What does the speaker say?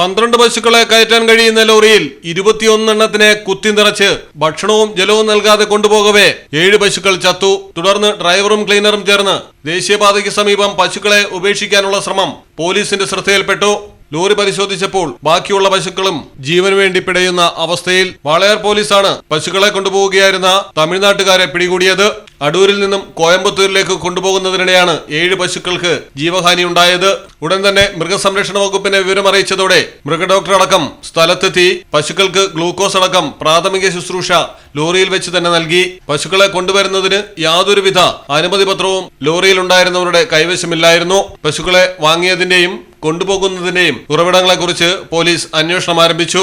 പന്ത്രണ്ട് പശുക്കളെ കയറ്റാൻ കഴിയുന്ന ലോറിയിൽ ഇരുപത്തിയൊന്നെണ്ണത്തിനെ കുത്തി നിറച്ച് ഭക്ഷണവും ജലവും നൽകാതെ കൊണ്ടുപോകവേ ഏഴ് പശുക്കൾ ചത്തു. തുടർന്ന് ഡ്രൈവറും ക്ലീനറും ചേർന്ന് ദേശീയപാതയ്ക്ക് സമീപം പശുക്കളെ ഉപേക്ഷിക്കാനുള്ള ശ്രമം പോലീസിന്റെ ശ്രദ്ധയിൽപ്പെട്ടു. ലോറി പരിശോധിച്ചപ്പോൾ ബാക്കിയുള്ള പശുക്കളും ജീവന് വേണ്ടി പിടയുന്ന അവസ്ഥയിൽ വാളയാർ പോലീസാണ് പശുക്കളെ കൊണ്ടുപോവുകയായിരുന്ന തമിഴ്നാട്ടുകാരെ പിടികൂടിയത്. അടൂരിൽ നിന്നും കോയമ്പത്തൂരിലേക്ക് കൊണ്ടുപോകുന്നതിനിടെയാണ് ഏഴ് പശുക്കൾക്ക് ജീവഹാനി ഉണ്ടായത്. ഉടൻ തന്നെ മൃഗസംരക്ഷണ വകുപ്പിനെ വിവരം അറിയിച്ചതോടെ മൃഗഡോക്ടർ അടക്കം സ്ഥലത്തെത്തി പശുക്കൾക്ക് ഗ്ലൂക്കോസ് അടക്കം പ്രാഥമിക ശുശ്രൂഷ ലോറിയിൽ വെച്ച് തന്നെ നൽകി. പശുക്കളെ കൊണ്ടുവരുന്നതിന് യാതൊരുവിധ അനുമതി പത്രവും ലോറിയിൽ ഉണ്ടായിരുന്നവരുടെ കൈവശമില്ലായിരുന്നു. പശുക്കളെ വാങ്ങിയതിന്റെയും കൊണ്ടുപോകുന്നതിന്റെയും ഉറവിടങ്ങളെക്കുറിച്ച് പോലീസ് അന്വേഷണം ആരംഭിച്ചു.